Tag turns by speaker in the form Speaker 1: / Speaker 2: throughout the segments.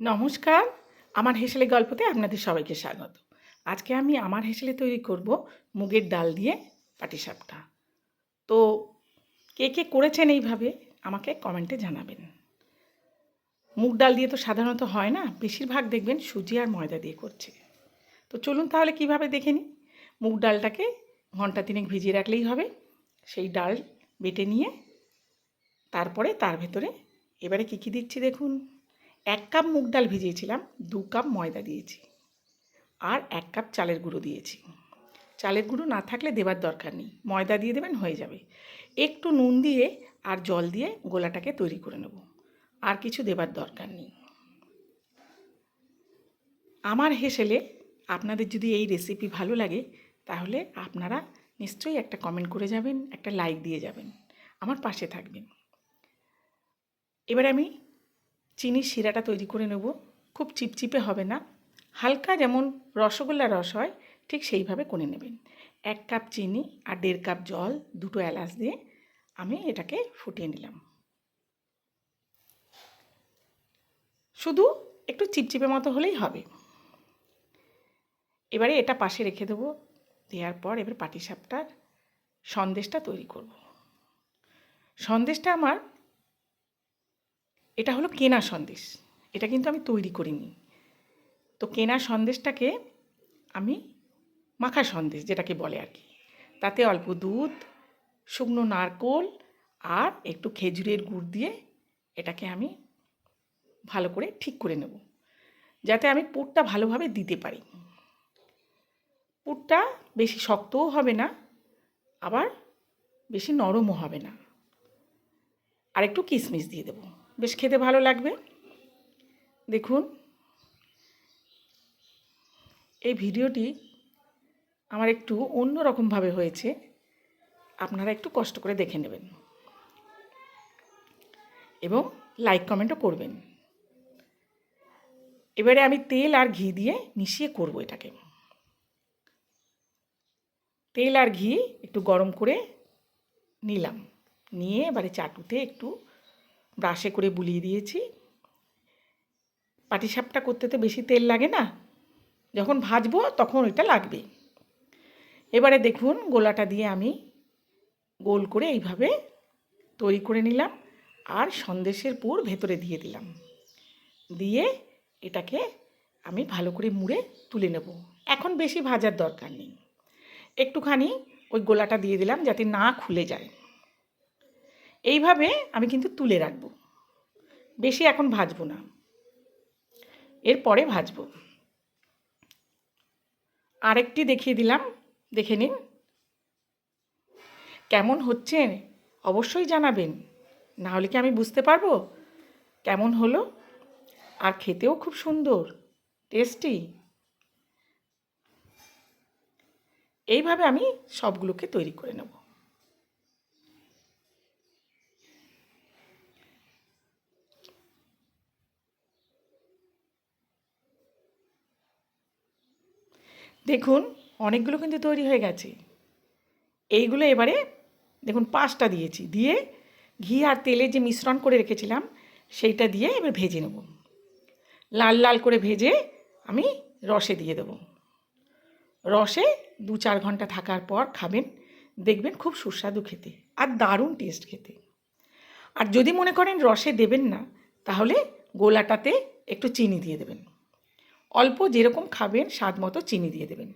Speaker 1: নমস্কার, আমার হেসেলে গল্পতে আপনাদের সবাইকে স্বাগত। আজকে আমি আমার হেসেলে তৈরি করব মুগের ডাল দিয়ে পাটিসাপটা। তো কে কে করেছেন এইভাবে আমাকে কমেন্টে জানাবেন। মুগ ডাল দিয়ে তো সাধারণত হয় না, বেশিরভাগ দেখবেন সুজি আর ময়দা দিয়ে করছে। তো চলুন তাহলে কীভাবে দেখে নিই? মুগ ডালটাকে ঘণ্টা তিনেক ভিজিয়ে রাখলেই হবে। সেই ডাল বেটে নিয়ে তারপরে তার ভেতরে এবারে কী কী দিচ্ছি দেখুন। এক কাপ মুগ ডাল ভিজিয়েছিলাম, দু কাপ ময়দা দিয়েছি আর এক কাপ চালের গুঁড়ো দিয়েছি। চালের গুঁড়ো না থাকলে দেবার দরকার নেই, ময়দা দিয়ে দেবেন, হয়ে যাবে। একটু নুন দিয়ে আর জল দিয়ে গোলাটাকে তৈরি করে নেব, আর কিছু দেবার দরকার নেই। আমার হেসেলে আপনাদের যদি এই রেসিপি ভালো লাগে, তাহলে আপনারা নিশ্চয়ই একটা কমেন্ট করে যাবেন, একটা লাইক দিয়ে যাবেন, আমার পাশে থাকবেন। এবার আমি চিনির শিরাটা তৈরি করে নেব। খুব চিপচিপে হবে না। হালকা যেমন রসগোল্লা রস হয়, ঠিক সেইভাবে করে নেবেন। এক কাপ চিনি আর দেড় কাপ জল, দুটো এলাচ দিয়ে আমি এটাকে ফুটিয়ে নিলাম। শুধু একটু চিপচিপে মতো হলেই হবে। এবারে এটা পাশে রেখে দেবো। দেওয়ার পর এবার পাটিসাপটার সন্দেশটা তৈরি করব। সন্দেশটা আমার এটা হলো কেনা সন্দেশ। এটা কিন্তু আমি তৈরি করিনি। তো কেনা সন্দেশটাকে আমি মাখা সন্দেশ যেটাকে বলে আর কি। তাতে অল্প দুধ, শুকনো নারকোল আর একটু খেজুরের গুড় দিয়ে এটাকে আমি ভালো করে ঠিক করে নেব। যাতে আমি পুরটা ভালোভাবে দিতে পারি। পুরটা বেশি শক্তও হবে না, আবার বেশি নরমও হবে না। আর একটু কিশমিশ দিয়ে দেবো। বেশ খেতে ভালো লাগবে। দেখুন। এই ভিডিওটি আমার একটু অন্য রকমভাবে হয়েছে। আপনারা একটু কষ্ট করে দেখে নেবেন। এবং লাইক কমেন্টও করবেন। এবারে আমি তেল আর ঘি দিয়ে মিশিয়ে করব এটাকে। তেল আর ঘি একটু গরম করে নিলাম। নিয়ে এবারে চাটুতে একটু ব্রাশে করে বুলিয়ে দিয়েছি। পাটিসাপটা করতে তো বেশি তেল লাগে না। যখন ভাজবো তখন ওইটা লাগবে। এবারে দেখুন গোলাটা দিয়ে আমি গোল করে এইভাবে তৈরি করে নিলাম আর সন্দেশের পুর ভেতরে দিয়ে দিলাম। দিয়ে এটাকে আমি ভালো করে মুড়ে তুলে নেব। এখন বেশি ভাজার দরকার নেই। একটুখানি ওই গোলাটা দিয়ে দিলাম যাতে না খুলে যায়। এইভাবে আমি কিন্তু তুলে রাখব। বেশি এখন ভাজবো না। এরপরে ভাজবো। আরেকটি দেখিয়ে দিলাম, দেখে নিন। কেমন হচ্ছে অবশ্যই জানাবেন। না হলে কি আমি বুঝতে পারব? কেমন হলো? আর খেতেও খুব সুন্দর, টেস্টি। এইভাবে আমি সবগুলোকে তৈরি করে নেব। দেখুন, অনেকগুলো কিন্তু তৈরি হয়ে গেছে। এইগুলো এবারে দেখুন পাঁচটা দিয়েছি। দিয়ে ঘি আর তেলে যে মিশ্রণ করে রেখেছিলাম, সেইটা দিয়ে এবার ভেজে নেব। লাল লাল করে ভেজে আমি রসে দিয়ে দেবো। রসে দু চার ঘণ্টা থাকার পর খাবেন, দেখবেন খুব সুস্বাদু খেতে আর দারুণ টেস্ট খেতে। আর যদি মনে করেন রসে দেবেন না, তাহলে গোলাটাতে একটু চিনি দিয়ে দেবেন। অল্প যেরকম খাবেন, স্বাদ মতো চিনি দিয়ে দেবেন।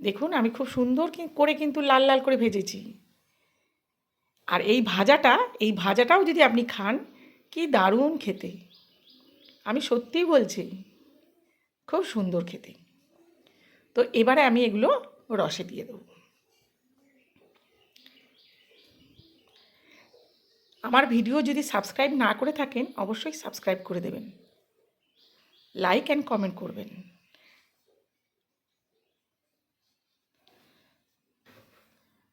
Speaker 1: দেখুন, আমি খুব সুন্দর করে কিন্তু লাল লাল করে ভেজেছি। আর এই ভাজাটা, এই ভাজাটাও যদি আপনি খান, কি দারুণ খেতে। আমি সত্যিই বলছি, খুব সুন্দর খেতে। তো এবারে আমি এগুলো রসে দিয়ে দেবো। আমার ভিডিও যদি সাবস্ক্রাইব না করে থাকেন, অবশ্যই সাবস্ক্রাইব করে দেবেন। লাইক অ্যান্ড কমেন্ট করবেন।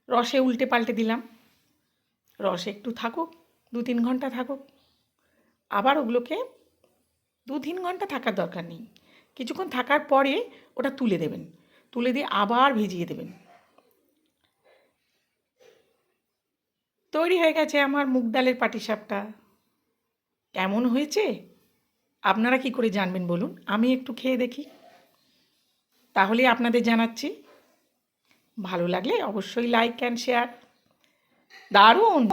Speaker 1: রসে উল্টে পাল্টে দিলাম। রসে একটু থাকুক দু তিন ঘণ্টা থাকুক। আবার ওগুলোকে দু তিন ঘণ্টা থাকার দরকার নেই। কিছুক্ষণ থাকার পরে ওটা তুলে দেবেন। তুলে দিয়ে আবার ভিজিয়ে দেবেন। তৈরি হয়ে গেছে আমার মুগ ডালের পাটিসাপটা। কেমন হয়েছে? আপনারা কি করে জানবেন বলুন? আমি একটু খেয়ে দেখি। তাহলে আপনাদের জানাচ্ছি। ভালো লাগলে অবশ্যই লাইক অ্যান্ড শেয়ার দারুণ!